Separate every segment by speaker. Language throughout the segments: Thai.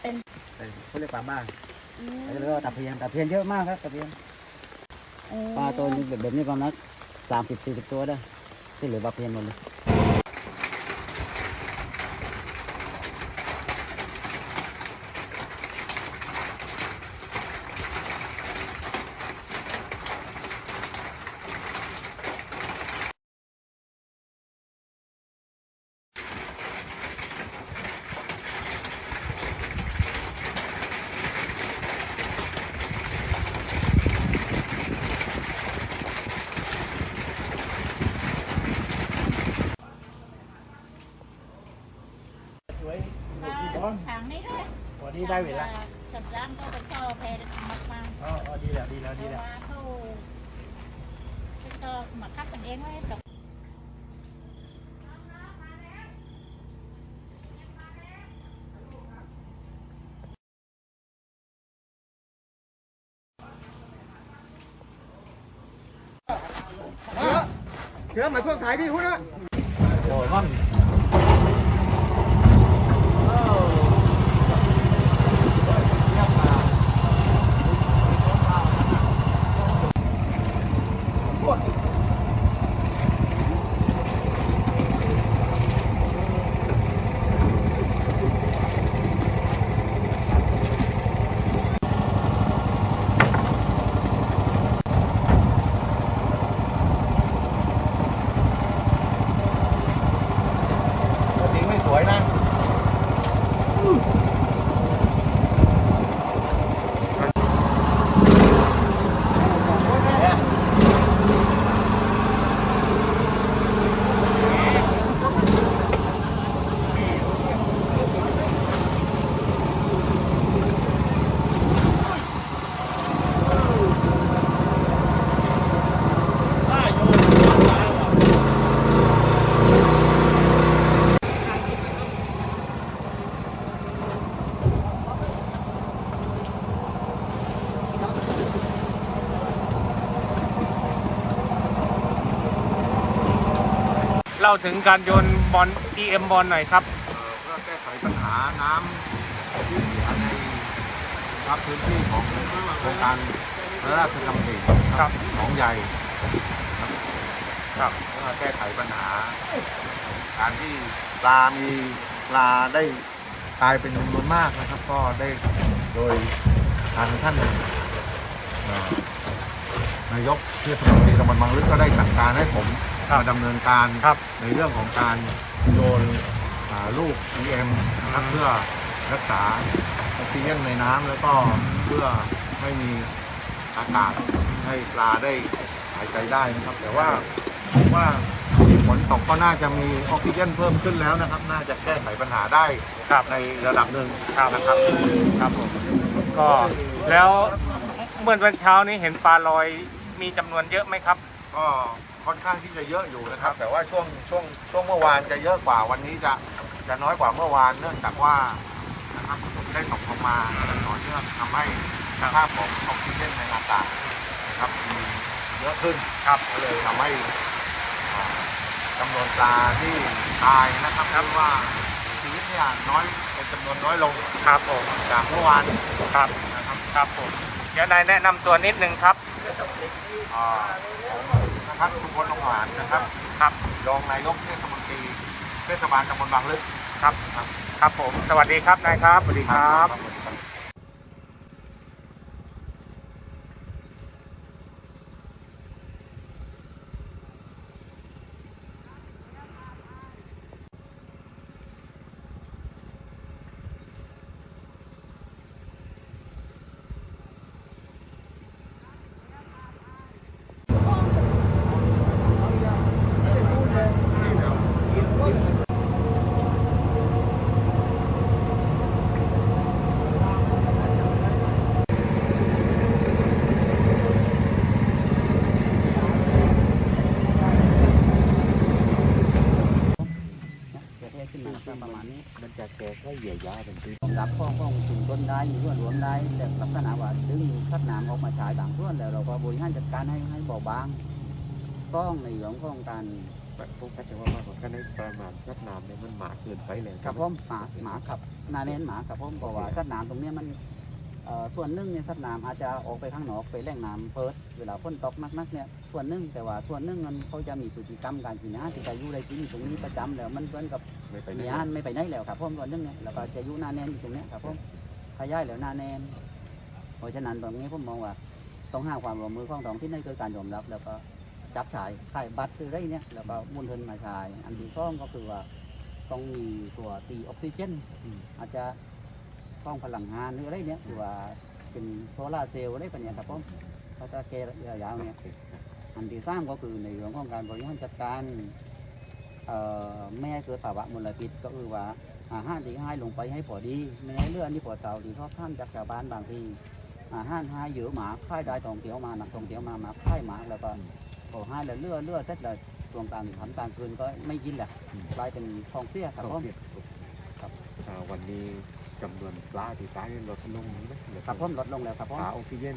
Speaker 1: เป็น
Speaker 2: เขาเรียกปลาบ้างแล้วก็ตะเพียนตะเพียนเยอะมากครับตะเพียนปลาตัวนี้แบบนี้ประมาณสามสิบสี่สิบตัวได้ที่เหลือปลาเพียนหมดเลย
Speaker 3: ทางนี้ด้วย
Speaker 4: วันนี้ได้เวลา
Speaker 3: จับร้านก็ไปเข้าแพรมากมาก
Speaker 4: อ๋ออ๋อดีแล้วดีแล้ว
Speaker 3: เพ
Speaker 4: ดี
Speaker 3: ราะ
Speaker 4: แล้ว
Speaker 3: ว่าเขาก็มาคับกันเองไว้ตก
Speaker 4: เชื่อมาช่วงสายพี่คุณนะ
Speaker 2: โอ้ยมัน
Speaker 5: ล่าถึงการโยนบอล EM บอลหน่อยครับ
Speaker 4: เพื่อแก้ไขปัญหาน้ำที่เสียในครับพื้นที่ของโครงการพระราชดำริ
Speaker 5: ครับ
Speaker 4: หนองใหญ่ครับ
Speaker 5: ครับ
Speaker 4: เพื่อแก้ไขปัญหา การที่ปลามีปลาได้ตายเป็นจำนวนมากนะครับ ก็ได้โดยทางท่านเอ่อนายกเทศมนตรีตำบลบางลึกก็ได้สั่งการให้ผม
Speaker 5: ครับ
Speaker 4: มาดำเนินการ
Speaker 5: ครับ
Speaker 4: ในเรื่องของการโยนอ่าลูก EM นะครับเพื่อรักษาออกซิเจนในน้ำแล้วก็เพื่อไม่มีอากาศให้ปลาได้หายใจได้นะครับ แต่ว่าผมว่าฝนตกก็น่าจะมีออกซิเจนเพิ่มขึ้นแล้วนะครับ น่าจะแก้ไขปัญหาได้
Speaker 5: ครับ
Speaker 4: ในระดับหนึ่ง
Speaker 5: ครับ
Speaker 4: นะครับ
Speaker 5: ครับผมก็แล้วเมื่อวันเช้านี้เห็นปลาลอยมีจำนวนเยอะไหมครับ
Speaker 4: ก็ค่อนข้างที่จะเยอะอยู่นะครับ แต่ว่าช่วงช่วงช่วงเมื่อวานจะเยอะกว่าวันนี้จะจะน้อยกว่าเมื่อวานเนื่องจากว่านะครับฝนได้ตกลงมาต่อเนื่องทำให้สภาพของออกซิเจนในอากาศนะครับมีเยอะขึ้นครับก็เลยทำให้อ่าจำนวนปลาที่ตายนะครับหรือว่าชีวิตเนี่ยน้อยเป็นจำนวนน้อยลง
Speaker 5: ครับผม
Speaker 4: จากเมื่อวาน
Speaker 5: ครับ
Speaker 4: นะครับ
Speaker 5: ครับผมเดี๋ยวนายแนะนำตัวนิดนึงครับ
Speaker 4: อ่าผมนะครับทุกคนลงหวานนะครับ
Speaker 5: ครับ
Speaker 4: รองนายกเทศมนตรีเทศบาลตำบลบางลึก
Speaker 5: ครับ ครับผม สวัสดีครับนายครับ สวัสดีครับ
Speaker 4: สวัสดีครับ
Speaker 2: จะแค่ขึ้นมาก็ประมาณนี้มันจะแก่แค่เหยียดยาเป็นปีผมรับข้องข้องถึงต้นได้อยู่ส่วนรวมได้ แต่ลักษณะว่าดึงคัด น้ำออกมาฉายบางส่วนแล้วเราก็บริหารจัดการให้ให้เบาบางซ่องในเรื่องของการ
Speaker 6: พวกเขาจะว่าว่าผมก็ได้ประมาณสักน้ำเนี่ยมันหมาเกินไปเลย
Speaker 2: ขับพ่อมหมาหมาขับนาเน้นหมาขับพ่อมเพราะว่าคัดน้ำตรงเนี้ยมันเอ่อส่วนหนึ่งเนี่ยสัตว์น้ำอาจจะออกไปข้างนอกไปแหล่งน้ำเปิดเวลาฝนตกนักๆเนี่ยส่วนหนึ่งแต่ว่าส่วนหนึ่งมันเขาจะมีพฤติกรรมการกินอาหารที่จะอยู่ในที่ตรงนี้ประจำแล้วมันเหมือนกับ
Speaker 6: ไม่ไป
Speaker 2: มีอาหารไม่ไปไหนแล้วครับผมส่วนหนึ่งเนี่ยแล้วก็จะอยู่หนาแน่นอยู่ตรงเนี้ยครับผมขยายแล้วหนาแน่นเพราะฉะนั้นตรงนี้ผมมองว่า ต้องห้าความร่วมมือของท้องที่ในคือการยอมรับ แล้วก็จับฉายขายบัตรคือไรเนี่ยแล้วก็มุนเทินมาฉาย อันที่สองก็คือว่าต้องมีตัวตีออกซิเจน อาจจะต้องพลังงานหรืออะไรเนี่ยหรือว่าเป็นโซลาร์เซลล์อะไรแบบนี้ครับผมเขาจะแก้ระยะยาวเนี่ยอันที่สามก็คือในเรื่องของการบริหารจัดการไม่ให้เกิดภาวะมลพิษก็คือว่าอาหารที่ให้ลงไปให้พอดี ไม่ให้เลือดนี่พอเต่าที่ชอบท่านจากชาวบ้านบางที อาหารให้เยอะหมาค่ายได้ท่องเที่ยวมานักท่องเที่ยวมาหมาค่ายหมาแล้วก็พอให้แล้วเลือดเลือดเสร็จแล้วช่วงกลางทำกลางคืนก็ไม่กินแหละกลายเป็นทองเสียครับผม
Speaker 6: ครับอ่าวันนี้จำนวนปลาที่ตายลดลงไหมหอ
Speaker 2: ครับผมลดลงแล้วครับผม
Speaker 6: ขาออกซิเจน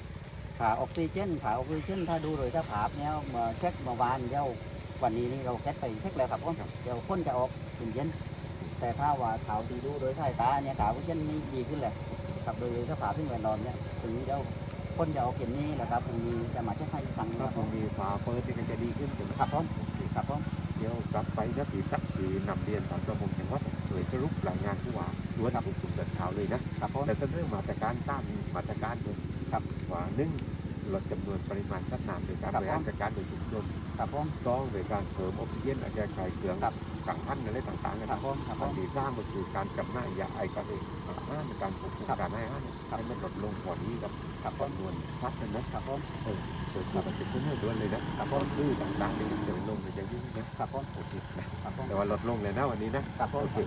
Speaker 2: ขาออกซิเจนขาออกซิเจนถ้าดูโดยสภาพเนี่ยเมื่อเช็คเมื่อวานเดี๋ยววันนี้นี่เราเช็คไปเช็คแล้วครับผมเดี๋ยวพ่นจะออกถึงเย็นแต่ถ้าว่าขาวที่ดูโดยสายตาเนี่ยขาวออกซิเจนนี่ดีขึ้นแหละ ครับโดยสภาพที่แวดล้อมเนี่ยถึงเดี๋ยวพ่นจะออกเย็นนี้แหละครับพรุ่งนี้จะมาเช็คให้อีกครั้งหนึง
Speaker 6: ถ้า
Speaker 2: ครับ
Speaker 6: ผ
Speaker 2: ผมม
Speaker 6: มีฝาเปิดนี่ก็จะดีขึ้นใช่ไหม
Speaker 2: ครับผมครับผม
Speaker 6: เดี๋ยวกลับไปนะผีสักผีนำเรียนตามประมงจังหวัดหน่วยสรุปรายงานผู้ว่าล้วนถูกสุ่มเดินเท้าเลยนะครับ
Speaker 2: ผม
Speaker 6: แต่เรื่องมาตรการต้านมาตรการด้วย
Speaker 2: ครับ
Speaker 6: ว่าหนึ่งลดจำนวนปริมาณสัตว์น้ำโดยการ
Speaker 2: ครับ
Speaker 6: บริหาร
Speaker 2: ผม
Speaker 6: จัดการโดยชุมชน
Speaker 2: ครับผม
Speaker 6: สองโดยการเสริมออกซิเจนอาจจะใช้เครื่อง
Speaker 2: ครับ
Speaker 6: กักพันอะไรต่างๆนะ
Speaker 2: ค
Speaker 6: ค
Speaker 2: รั
Speaker 6: รั
Speaker 2: บบผมครับผ
Speaker 6: อัน
Speaker 2: ม
Speaker 6: ที่สามก็คือการจำหน่ายยาไอการเองอาหารในการควบคุม
Speaker 2: ครับ
Speaker 6: การให้อาหารให้มันลดลงกว่านี้กับ
Speaker 2: ครับผม
Speaker 6: จำนวนสัตว์นะครับ
Speaker 2: ผม
Speaker 6: เออเกิดการเป็นเรื่องด้วยเลยนะครับ
Speaker 2: ผม
Speaker 6: ดื้อต่างๆนี่จะลงมันจะยุ่งนะครับ
Speaker 2: ผม
Speaker 6: โอเคนะ
Speaker 2: ครับผม
Speaker 6: แต่ว่าลดลงเลยนะวันนี้นะครับ
Speaker 2: ผม
Speaker 6: โอเค